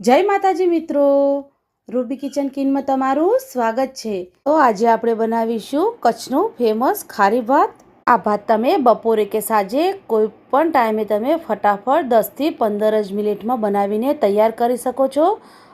જય માતાજી મિત્રો. રૂબી કિચન કિનમાં તમારું સ્વાગત છે. તો આજે આપણે બનાવીશું કચ્છનું ફેમસ ખારી ભાત. આ ભાત તમે બપોરે કે સાંજે કોઈ પણ ટાઈમે તમે ફટાફટ દસથી પંદર જ મિનિટમાં બનાવીને તૈયાર કરી શકો છો.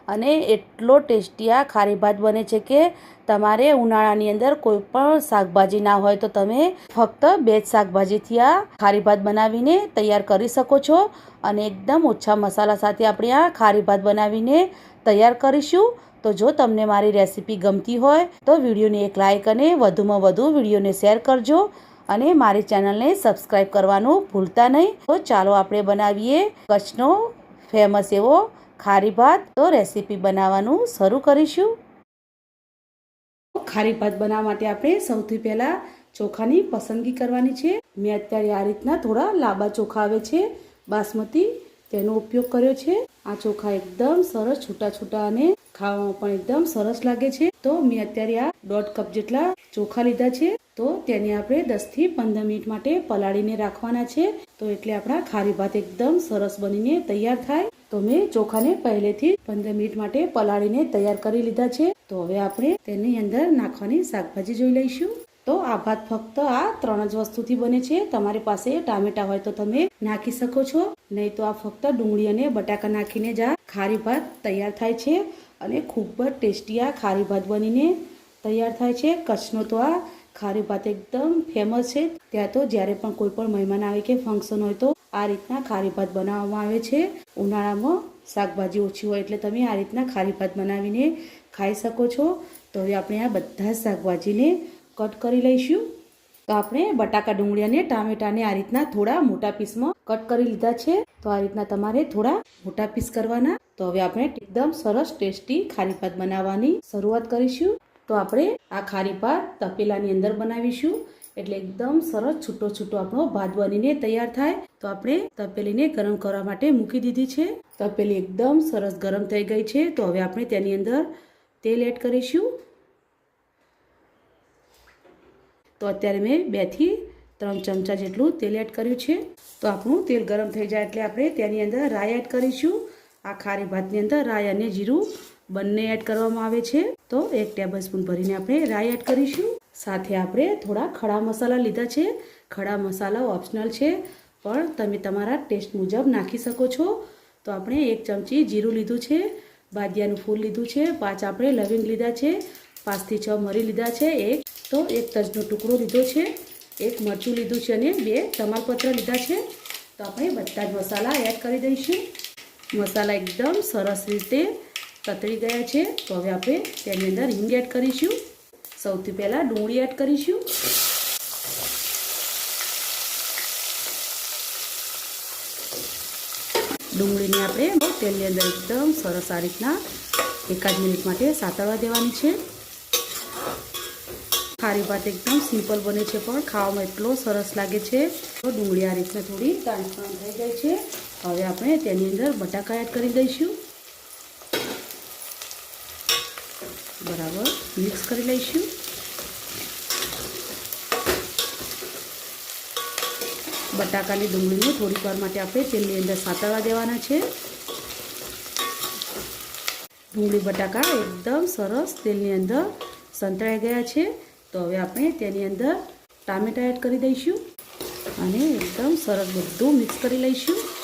અને એટલો ટેસ્ટી આ ખારી ભાત બને છે કે તમારે ઉનાળાની અંદર કોઈ પણ શાકભાજી ના હોય તો તમે ફક્ત બે જ શાકભાજીથી આ ખારી ભાત બનાવીને તૈયાર કરી શકો છો અને એકદમ ઓછા મસાલા સાથે આપણે આ ખારી ભાત બનાવીને તૈયાર કરીશું. તો જો તમને મારી રેસીપી ગમતી હોય તો વિડીયોને એક લાઇક અને વધુમાં વધુ વિડીયોને શેર કરજો અને મારી ચેનલને સબસ્ક્રાઈબ કરવાનું ભૂલતા નહીં. તો ચાલો આપણે બનાવીએ કચ્છનો ફેમસ એવો ખારી ભાત તો રેસીપી બનાવવાનું શરૂ કરીશું. ખારી ભાત બનાવવા માટે આપણે સૌથી પહેલાં ચોખાની પસંદગી કરવાની છે. મેં અત્યારે આ રીતના થોડા લાંબા ચોખા આવે છે. બાસમતી તેનો ઉપયોગ કર્યો છે. આ ચોખા એકદમ સરસ છૂટા છૂટા અને ખાવામાં પણ એકદમ સરસ લાગે છે. તો મેં અત્યારે આ દોઢ કપ જેટલા ચોખા લીધા છે. તો તેને આપણે દસથી પંદર મિનિટ માટે પલાળીને રાખવાના છે. તો એટલે આપણા ખારી ભાત એકદમ સરસ બનીને તૈયાર થાય. તો મેં ચોખાને પહેલેથી પંદર મિનિટ માટે પલાળીને તૈયાર કરી લીધા છે. તો હવે આપણે તેની અંદર નાખવાની શાકભાજી જોઈ લઈશું. તો આ ભાત ફક્ત આ ત્રણ જ વસ્તુથી બને છે. તમારી પાસે ટામેટા હોય તો તમે નાખી શકો છો. નહીં તો આ ફક્ત ડુંગળી અને બટાકા નાખીને જ આ ખારી ભાત તૈયાર થાય છે. અને ખૂબ જ ટેસ્ટી આ ખારી ભાત બનીને તૈયાર થાય છે. કચ્છનો તો આ ખારી ભાત એકદમ ફેમસ છે. ત્યાં તો જ્યારે પણ કોઈ પણ મહેમાન આવે કે ફંક્શન હોય તો આ રીતના ખારી ભાત બનાવવામાં આવે છે. ઉનાળામાં શાકભાજી ઓછી હોય એટલે તમે આ રીતના ખારી ભાત બનાવીને ખાઈ શકો છો. તો હવે આપણે આ બધા જ શાકભાજીને કટ કરી લઈશું. તો આપણે બટાકા ડુંગળી અને ટામેટાને આ રીતના થોડા મોટા પીસમાં કટ કરી લીધા છે. તો આ રીતના તમારે થોડા મોટા પીસ કરવાના. તો હવે આપણે એકદમ સરસ ટેસ્ટી ખારી ભાત બનાવવાની શરૂઆત કરીશું. તો આપણે આ ખારી ભાત તપેલાની અંદર બનાવીશું. એટલે એકદમ સરસ છૂટો છૂટો આપણો ભાત બનીને તૈયાર થાય. તો આપણે તપેલીને ગરમ કરવા માટે મૂકી દીધી છે. તપેલી એકદમ સરસ ગરમ થઈ ગઈ છે. તો હવે આપણે તેની અંદર તેલ એડ કરીશું. તો અત્યારે મેં બેથી ત્રણ ચમચા જેટલું તેલ એડ કર્યું છે. તો આપણું તેલ ગરમ થઈ જાય એટલે આપણે તેની અંદર રાઈ એડ કરીશું. આ ખારી ભાતની અંદર રાઈ અને જીરું બંને એડ કરવામાં આવે છે. તો એક ટેબલ સ્પૂન ભરીને આપણે રાઈ એડ કરીશું. સાથે આપણે થોડા ખડા મસાલા લીધા છે. ખડા મસાલા ઓપ્શનલ છે. પણ તમે તમારા ટેસ્ટ મુજબ નાખી શકો છો. તો આપણે એક ચમચી જીરું લીધું છે. બાદિયાનું ફૂલ લીધું છે. પાંચ આપણે લવિંગ લીધા છે. પાંચથી છ મરી લીધા છે. એક તો એક તજનો ટુકડો લીધો છે. એક મરચું લીધું છે અને બે તમાલપત્ર લીધા છે. તો આપણે બધા જ મસાલા એડ કરી દઈશું. મસાલા એકદમ સરસ રીતે તતળી ગયા છે. તો હવે આપણે તેની અંદર હિંગ એડ કરીશું. સૌથી પહેલાં ડુંગળી એડ કરીશું. ડુંગળીને આપણે તેલની અંદર એકદમ સરસ આ રીતના એકાદ મિનિટ માટે સાતળવા દેવાની છે. ખારી ભાત એકદમ સિમ્પલ બને છે પણ ખાવામાં એટલો સરસ લાગે છે. તો ડુંગળી આ રીતના થોડી ટ્રાન્સફર થઈ જાય છે. હવે આપણે તેની અંદર બટાકા એડ કરી દઈશું. બરાબર. મિક્સ કરી લઈશું. બટાકાની ડુંગળીને થોડીક વાર માટે આપણે તેલની અંદર સાતળવા દેવાના છે. ડુંગળી, બટાકા એકદમ સરસ તેલની અંદર સંતળાઈ ગયા છે. તો હવે આપણે તેની અંદર ટામેટા એડ કરી દઈશું. અને એકદમ સરસ બધું મિક્સ કરી લઈશું.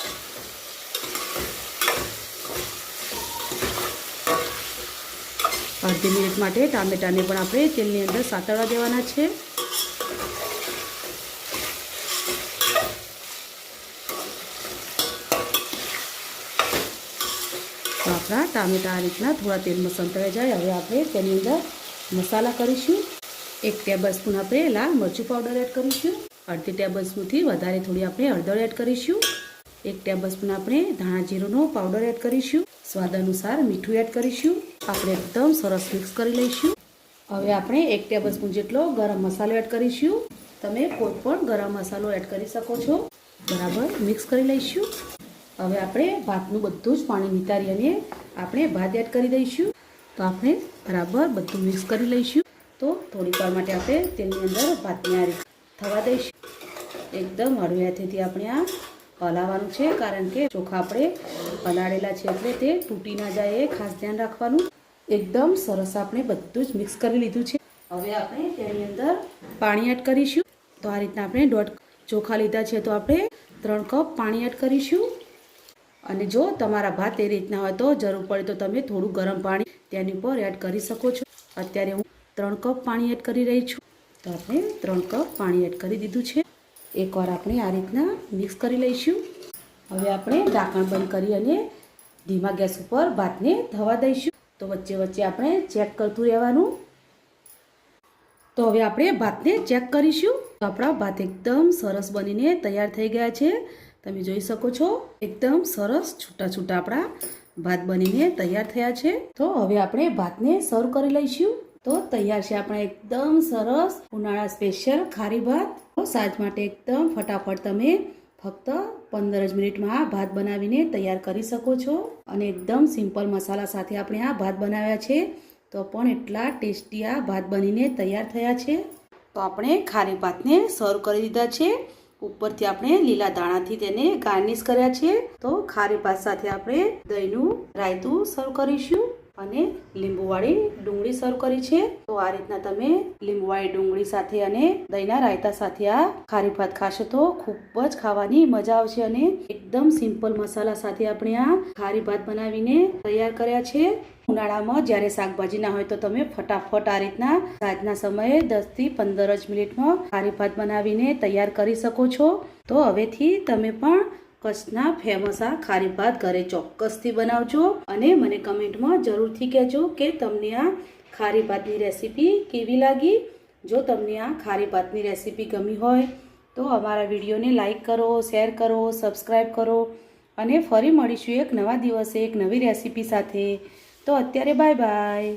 અડધી મિનિટ માટે ટામેટાને પણ આપણે તેલની અંદર સાતળવા દેવાના છે. તો આપણા ટામેટા આ રીતના થોડા તેલમાં સંતળાઈ જાય. હવે આપણે તેની અંદર મસાલા કરીશું. એક ટેબલ સ્પૂન આપણે લાલ મરચું પાવડર એડ કરીશું. અડધી ટેબલ સ્પૂનથી વધારે થોડી આપણે હળદર એડ કરીશું. એક ટેબલ સ્પૂન આપણે ધાણા જીરુંનો પાવડર એડ કરીશું. સ્વાદ અનુસાર મીઠું એડ કરીશું. આપણે એકદમ સરસ મિક્સ કરી લઈશું. હવે આપણે એક ટેબલ સ્પૂન જેટલો ગરમ મસાલો એડ કરીશું. તમે કોઈ પણ ગરમ મસાલો એડ કરી શકો છો. બરાબર મિક્સ કરી લઈશું. હવે આપણે ભાતનું બધું જ પાણી નિતારી અને આપણે ભાત એડ કરી દઈશું. તો આપણે બરાબર બધું મિક્સ કરી લઈશું. તો થોડીક વાર માટે આપણે તેની અંદર ભાતને આ થવા દઈશું. એકદમ હળવે હાથેથી આપણે આ હલાવવાનું છે, કારણ કે ચોખા આપણે હલાડેલા છે એટલે તે તૂટી ના જાય એ ખાસ ધ્યાન રાખવાનું. એકદમ સરસ આપણે બધું જ મિક્સ કરી લીધું છે. હવે આપણે તેની અંદર પાણી એડ કરીશું. તો આ રીતના આપણે દોઢ ચોખા લીધા છે, તો આપણે ત્રણ કપ પાણી એડ કરીશું. અને જો તમારા ભાત એ રીતના હોય તો જરૂર પડે તો તમે થોડું ગરમ પાણી તેની ઉપર એડ કરી શકો છો. અત્યારે હું ત્રણ કપ પાણી એડ કરી રહી છું. તો આપણે ત્રણ કપ પાણી એડ કરી દીધું છે. એકવાર આપણે આ રીતના મિક્સ કરી લઈશું. હવે આપણે ઢાંકણ બંધ કરી અને ધીમા ગેસ ઉપર ભાતને થવા દઈશું. તો વચ્ચે વચ્ચે આપણે ચેક કરતું રહેવાનું. તો હવે આપણે ભાતને ચેક કરીશું. આપણા ભાત એકદમ સરસ બનીને તૈયાર થઈ ગયા છે. તમે જોઈ શકો છો, એકદમ સરસ છૂટા છૂટા આપણા ભાત બનીને તૈયાર થયા છે. તો હવે આપણે ભાતને સર્વ કરી લઈશું. તો તૈયાર છે આપણા એકદમ સરસ ઉનાળા સ્પેશિયલ ખારી ભાત. સાંજ માટે એકદમ ફટાફટ તમે ફક્ત પંદર જ મિનિટમાં આ ભાત બનાવીને તૈયાર કરી શકો છો. અને એકદમ સિમ્પલ મસાલા સાથે આપણે આ ભાત બનાવ્યા છે. તો પણ એટલા ટેસ્ટી આ ભાત બનીને તૈયાર થયા છે. તો આપણે ખારી ભાતને સર્વ કરી દીધા છે. ઉપરથી આપણે લીલા દાણાથી તેને ગાર્નિશ કર્યા છે. તો ખારી ભાત સાથે આપણે દહીંનું રાયતું સર્વ કરીશું. અને લીંબુવાળી ડુંગળી સર્વ કરી છે. તો આ રીતના તમે લીંબુવાળી ડુંગળી સાથે અને દહીંના રાયતા સાથે આ ખારી ભાત ખાશો તો ખૂબ જ ખાવાની મજા આવશે અને એકદમ સિમ્પલ મસાલા સાથે આપણે આ ખારી ભાત બનાવીને તૈયાર કર્યા છે. ઉનાળામાં જ્યારે શાકભાજી ના હોય તો તમે ફટાફટ આ રીતના સાંજના સમયે દસથી પંદર જ મિનિટમાં ખારી ભાત બનાવીને તૈયાર કરી શકો છો. તો હવેથી તમે પણ કચ્છના ફેમસ આ ખારી ભાત ઘરે ચોક્કસથી બનાવજો અને મને કમેન્ટમાં જરૂરથી કહેજો કે તમને આ ખારી ભાતની રેસીપી કેવી લાગી. જો તમને આ ખારી ભાતની રેસીપી ગમી હોય તો અમારા વિડીયોને લાઈક કરો, શેર કરો સબસ્ક્રાઈબ કરો અને ફરી મળીશું એક નવા દિવસે એક નવી રેસીપી સાથે. તો અત્યારે બાય બાય.